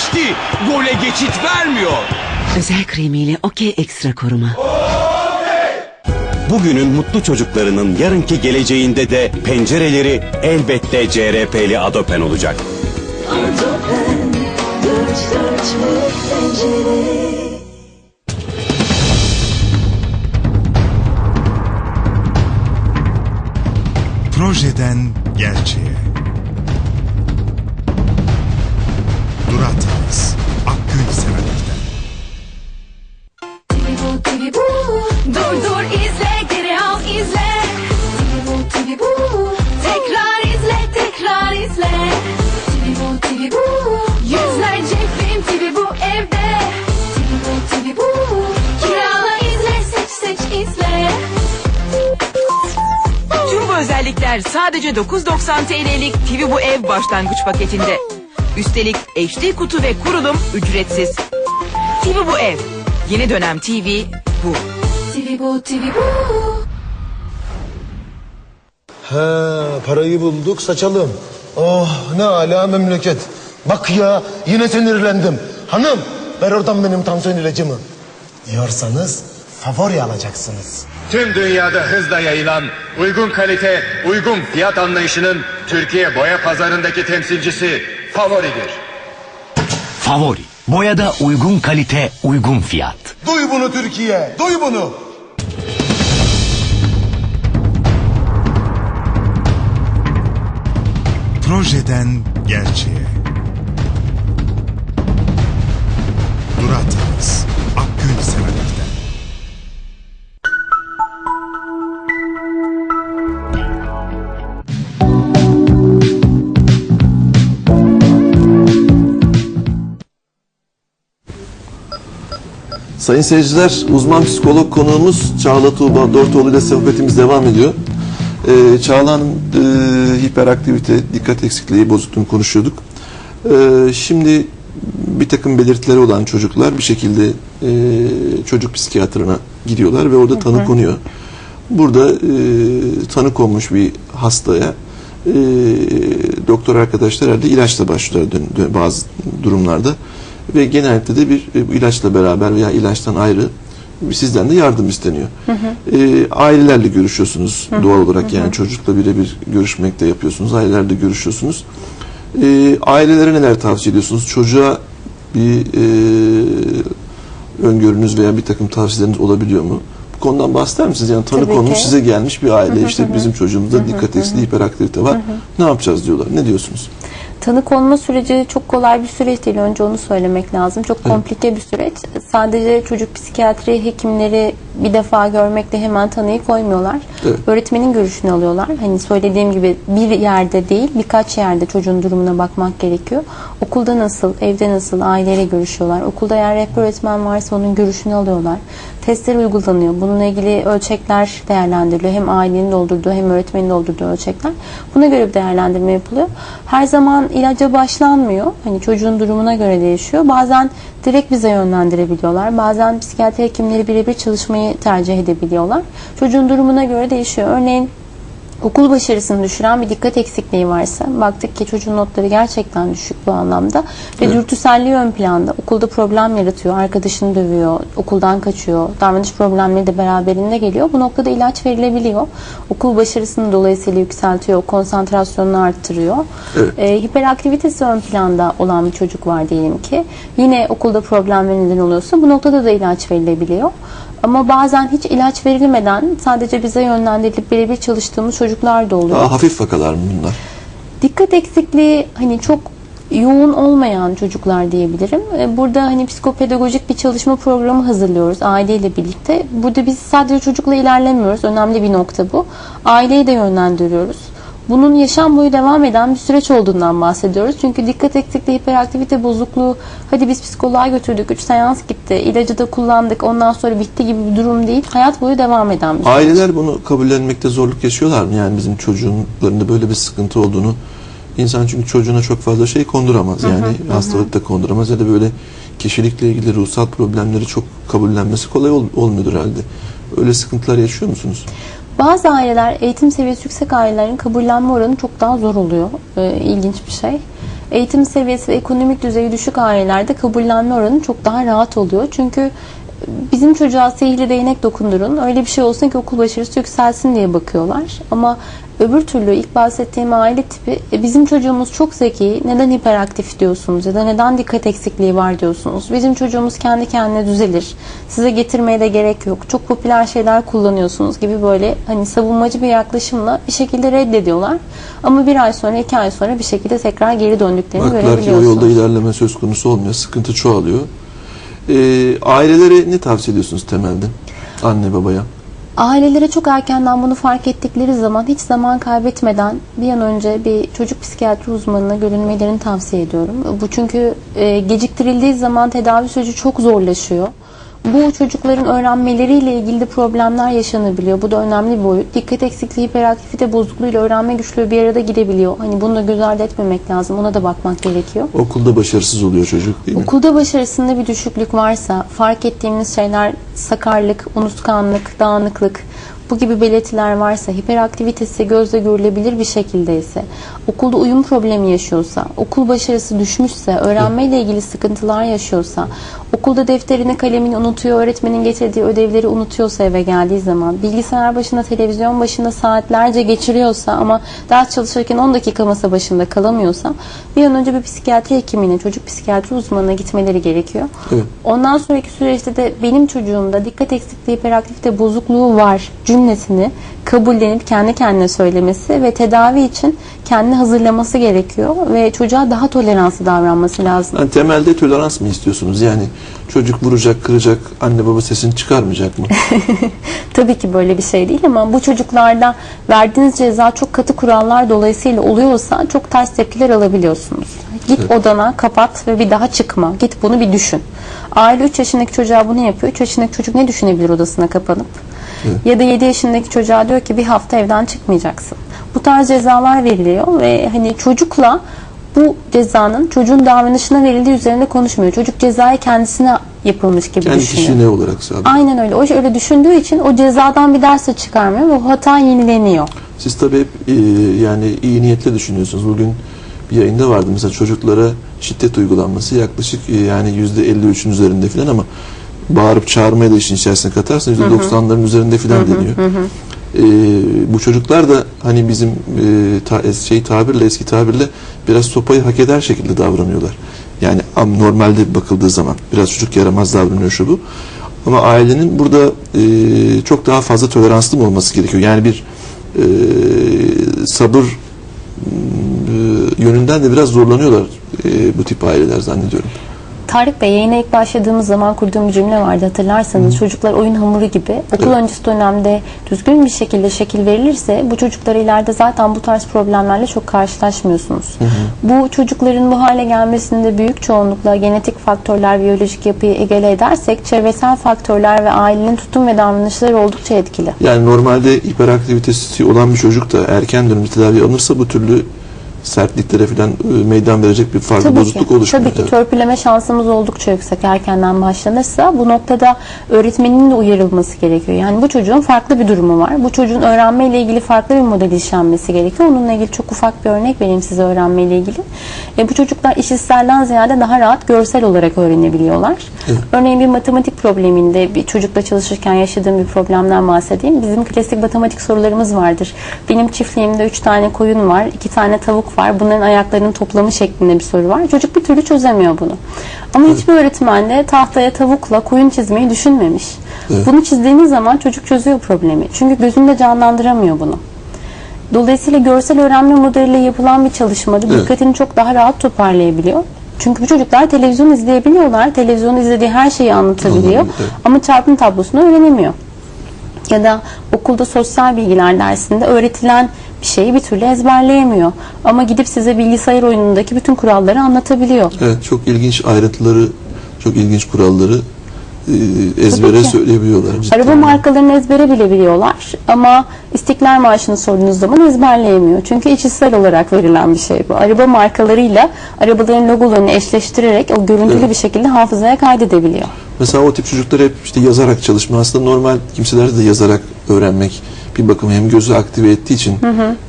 geçti. Gole geçit vermiyor. Özel kremiyle okey ekstra koruma. Bugünün mutlu çocuklarının yarınki geleceğinde de pencereleri elbette CRP'li Adopen olacak. Adopen dört pencere Projeden gerçeğe. Özellikler sadece 9.90 TL'lik TV Bu Ev başlangıç paketinde. Üstelik HD kutu ve kurulum ücretsiz. TV Bu Ev. Yeni dönem TV bu. TV bu TV bu He parayı bulduk saçalım. Oh ne ala memleket. Bak ya yine sinirlendim. Hanım ver oradan benim tansiyon ilacımı. Diyorsanız favori alacaksınız. Tüm dünyada hızla yayılan uygun kalite, uygun fiyat anlayışının Türkiye boya pazarındaki temsilcisi Favori'dir. Favori. Boyada uygun kalite, uygun fiyat. Duy bunu Türkiye duy bunu. Projeden gerçeğe. Sayın seyirciler, uzman psikolog konuğumuz Çağla Tuğba Dortoğlu ile sohbetimiz devam ediyor. Ee, Çağla'nın e, hiperaktivite, dikkat eksikliği, bozukluğunu konuşuyorduk. Ee, şimdi bir takım belirtileri olan çocuklar bir şekilde e, çocuk psikiyatrına gidiyorlar ve orada tanı konuyor. Burada e, tanı konmuş bir hastaya e, doktor arkadaşlar herhalde ilaçla başlıyorlar dön- dön- bazı durumlarda ve genellikle de bir e, ilaçla beraber veya ilaçtan ayrı sizden de yardım isteniyor. E, ailelerle görüşüyorsunuz doğal olarak yani çocukla birebir görüşmekte yapıyorsunuz. Ailelerle görüşüyorsunuz. E, ailelere neler tavsiye ediyorsunuz? Çocuğa bir e, öngörünüz veya bir takım tavsiyeleriniz olabiliyor mu? Bu konudan bahseder misiniz? Yani tanı Tabii konmuş ki. size gelmiş bir aile. işte bizim çocuğumuzda dikkat eksikliği, hiperaktivite var. Ne yapacağız diyorlar. Ne diyorsunuz? Tanı konma süreci çok kolay bir süreç değil. Önce onu söylemek lazım. Çok komplike bir süreç. Sadece çocuk psikiyatri hekimleri bir defa görmekle hemen tanıyı koymuyorlar. Evet. Öğretmenin görüşünü alıyorlar. Hani söylediğim gibi bir yerde değil birkaç yerde çocuğun durumuna bakmak gerekiyor. Okulda nasıl, evde nasıl, aileyle görüşüyorlar. Okulda eğer rehber öğretmen varsa onun görüşünü alıyorlar. Testler uygulanıyor. Bununla ilgili ölçekler değerlendiriliyor. Hem ailenin doldurduğu hem öğretmenin doldurduğu ölçekler. Buna göre bir değerlendirme yapılıyor. Her zaman ilaca başlanmıyor. Hani çocuğun durumuna göre değişiyor. Bazen direkt bize yönlendirebiliyorlar. Bazen psikiyatri hekimleri birebir çalışmayı tercih edebiliyorlar. Çocuğun durumuna göre değişiyor. Örneğin okul başarısını düşüren bir dikkat eksikliği varsa baktık ki çocuğun notları gerçekten düşük bu anlamda ve dürtüselliği ön planda. Okulda problem yaratıyor arkadaşını dövüyor okuldan kaçıyor davranış problemleri de beraberinde geliyor. Bu noktada ilaç verilebiliyor. Okul başarısını dolayısıyla yükseltiyor konsantrasyonunu arttırıyor. Ee, hiperaktivitesi ön planda olan bir çocuk var diyelim ki. Yine okulda problemler neden oluyorsa bu noktada da ilaç verilebiliyor ama bazen hiç ilaç verilmeden sadece bize yönlendirilip birebir çalıştığımız çocuklar da oluyor. Daha hafif vakalar mı bunlar? Dikkat eksikliği hani çok yoğun olmayan çocuklar diyebilirim. E, Burada hani psikopedagojik bir çalışma programı hazırlıyoruz aileyle birlikte. Burada biz sadece çocukla ilerlemiyoruz. Önemli bir nokta bu. Aileyi de yönlendiriyoruz. Bunun yaşam boyu devam eden bir süreç olduğundan bahsediyoruz. Çünkü dikkat eksikliği, hiperaktivite bozukluğu, hadi biz psikoloğa götürdük, 3 seans gitti, ilacı da kullandık, ondan sonra bitti gibi bir durum değil. Hayat boyu devam eden bir süreç. Aileler bunu kabullenmekte zorluk yaşıyorlar mı? Yani bizim çocuğunlarında böyle bir sıkıntı olduğunu insan çünkü çocuğuna çok fazla şey konduramaz. Yani hastalık da konduramaz ya da böyle kişilikle ilgili ruhsal problemleri çok kabullenmesi kolay ol- olmuyordur herhalde. Öyle sıkıntılar yaşıyor musunuz? Bazı aileler, eğitim seviyesi yüksek ailelerin kabullenme oranı çok daha zor oluyor. Ee, ilginç bir şey. Eğitim seviyesi ve ekonomik düzeyi düşük ailelerde kabullenme oranı çok daha rahat oluyor. Çünkü bizim çocuğa sihirli değnek dokundurun, öyle bir şey olsun ki okul başarısı yükselsin diye bakıyorlar. Ama öbür türlü ilk bahsettiğim aile tipi "E, bizim çocuğumuz çok zeki, neden hiperaktif diyorsunuz ya da neden dikkat eksikliği var diyorsunuz. Bizim çocuğumuz kendi kendine düzelir. Size getirmeye de gerek yok. Çok popüler şeyler kullanıyorsunuz gibi böyle hani savunmacı bir yaklaşımla bir şekilde reddediyorlar. Ama bir ay sonra, iki ay sonra bir şekilde tekrar geri döndüklerini Baktılar ki o görebiliyorsunuz. yolda ilerleme söz konusu olmuyor. Sıkıntı çoğalıyor. Ee, ailelere ne tavsiye ediyorsunuz temelde? Anne babaya. Ailelere çok erkenden bunu fark ettikleri zaman hiç zaman kaybetmeden bir an önce bir çocuk psikiyatri uzmanına görünmelerini tavsiye ediyorum. Bu çünkü e, geciktirildiği zaman tedavi süreci çok zorlaşıyor. Bu çocukların öğrenmeleriyle ilgili de problemler yaşanabiliyor. Bu da önemli bir boyut. Dikkat eksikliği, hiperaktivite bozukluğuyla öğrenme güçlüğü bir arada gidebiliyor. Hani bunu da göz ardı etmemek lazım. Ona da bakmak gerekiyor. Okulda başarısız oluyor çocuk değil mi? Okulda başarısında bir düşüklük varsa, fark ettiğimiz şeyler sakarlık, unutkanlık, dağınıklık, bu gibi belirtiler varsa, hiperaktivitesi gözle görülebilir bir şekilde ise, okulda uyum problemi yaşıyorsa, okul başarısı düşmüşse, öğrenmeyle ilgili sıkıntılar yaşıyorsa, okulda defterini, kalemini unutuyor, öğretmenin getirdiği ödevleri unutuyorsa eve geldiği zaman, bilgisayar başında, televizyon başında saatlerce geçiriyorsa ama ders çalışırken 10 dakika masa başında kalamıyorsa, bir an önce bir psikiyatri hekimine, çocuk psikiyatri uzmanına gitmeleri gerekiyor. Evet. Ondan sonraki süreçte de benim çocuğumda dikkat eksikliği, hiperaktivite bozukluğu var cümlesini kabullenip kendi kendine söylemesi ve tedavi için kendini hazırlaması gerekiyor ve çocuğa daha toleranslı davranması lazım. Yani temelde tolerans mı istiyorsunuz? Yani çocuk vuracak, kıracak, anne baba sesini çıkarmayacak mı? Tabii ki böyle bir şey değil ama bu çocuklarda verdiğiniz ceza çok katı kurallar dolayısıyla oluyorsa çok ters tepkiler alabiliyorsunuz. Git odana kapat ve bir daha çıkma. Git bunu bir düşün. Aile 3 yaşındaki çocuğa bunu yapıyor. 3 yaşındaki çocuk ne düşünebilir odasına kapanıp? Ya da 7 yaşındaki çocuğa diyor ki bir hafta evden çıkmayacaksın. Bu tarz cezalar veriliyor ve hani çocukla bu cezanın çocuğun davranışına verildiği üzerinde konuşmuyor. Çocuk cezayı kendisine yapılmış gibi Kendi düşünüyor. kişiliğine olarak sabit. Aynen öyle. O öyle düşündüğü için o cezadan bir ders de çıkarmıyor ve o hata yenileniyor. Siz tabii hep e, yani iyi niyetle düşünüyorsunuz. Bugün bir yayında vardı mesela çocuklara şiddet uygulanması yaklaşık e, yani yüzde 53'ün üzerinde falan ama bağırıp çağırmaya da işin içerisine katarsanız yüzde 90'ların üzerinde falan deniyor. E, bu çocuklar da hani bizim e, ta, şey tabirle eski tabirle biraz sopayı hak eder şekilde davranıyorlar. Yani normalde bakıldığı zaman biraz çocuk yaramaz davranıyor şu bu. Ama ailenin burada e, çok daha fazla toleranslı mı olması gerekiyor? Yani bir e, sabır e, yönünden de biraz zorlanıyorlar e, bu tip aileler zannediyorum. Tarık Bey yayına ilk başladığımız zaman kurduğum bir cümle vardı hatırlarsanız. Çocuklar oyun hamuru gibi. Okul öncesi dönemde düzgün bir şekilde şekil verilirse bu çocuklar ileride zaten bu tarz problemlerle çok karşılaşmıyorsunuz. Bu çocukların bu hale gelmesinde büyük çoğunlukla genetik faktörler, biyolojik yapıyı egale edersek çevresel faktörler ve ailenin tutum ve davranışları oldukça etkili. Yani normalde hiperaktivitesi olan bir çocuk da erken dönemde tedavi alınırsa bu türlü sertliklere falan e, meydan verecek bir farklı Tabii bozukluk ki, oluşmuyor. tabii ki Evet. törpüleme şansımız oldukça yüksek erkenden başlanırsa bu noktada öğretmenin de uyarılması gerekiyor. Yani bu çocuğun farklı bir durumu var. Bu çocuğun öğrenme ile ilgili farklı bir model işlenmesi gerekiyor. Onunla ilgili çok ufak bir örnek vereyim size öğrenme ile ilgili. E, bu çocuklar işitselden ziyade daha rahat görsel olarak öğrenebiliyorlar. Örneğin bir matematik probleminde bir çocukla çalışırken yaşadığım bir problemden bahsedeyim. Bizim klasik matematik sorularımız vardır. Benim çiftliğimde üç tane koyun var, iki tane tavuk var. Bunların ayaklarının toplamı şeklinde bir soru var. Çocuk bir türlü çözemiyor bunu. Ama hiçbir öğretmen de tahtaya tavukla koyun çizmeyi düşünmemiş. Bunu çizdiğiniz zaman çocuk çözüyor problemi. Çünkü gözünde canlandıramıyor bunu. Dolayısıyla görsel öğrenme modeliyle yapılan bir çalışmada Evet. dikkatini çok daha rahat toparlayabiliyor. Çünkü bu çocuklar televizyon izleyebiliyorlar. Televizyon izlediği her şeyi anlatabiliyor. Anladım, evet. Ama çarpım tablosunu öğrenemiyor. Ya da okulda sosyal bilgiler dersinde öğretilen bir şeyi bir türlü ezberleyemiyor. Ama gidip size bilgisayar oyunundaki bütün kuralları anlatabiliyor. Evet, çok ilginç ayrıntıları, çok ilginç kuralları e, ezbere söyleyebiliyorlar. cidden. Araba markalarını ezbere bile biliyorlar ama İstiklal Marşı'nı sorduğunuz zaman ezberleyemiyor. Çünkü içsel olarak verilen bir şey bu. Araba markalarıyla arabaların logolarını eşleştirerek o görüntülü Evet. bir şekilde hafızaya kaydedebiliyor. Mesela o tip çocuklar hep işte yazarak çalışma. Aslında normal kimselerde de yazarak öğrenmek bir bakıma hem gözü aktive ettiği için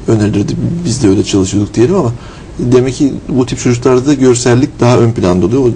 önerilirdi. Biz de öyle çalışıyorduk diyelim ama Demek ki bu tip çocuklarda görsellik daha ön planda oluyor. O daha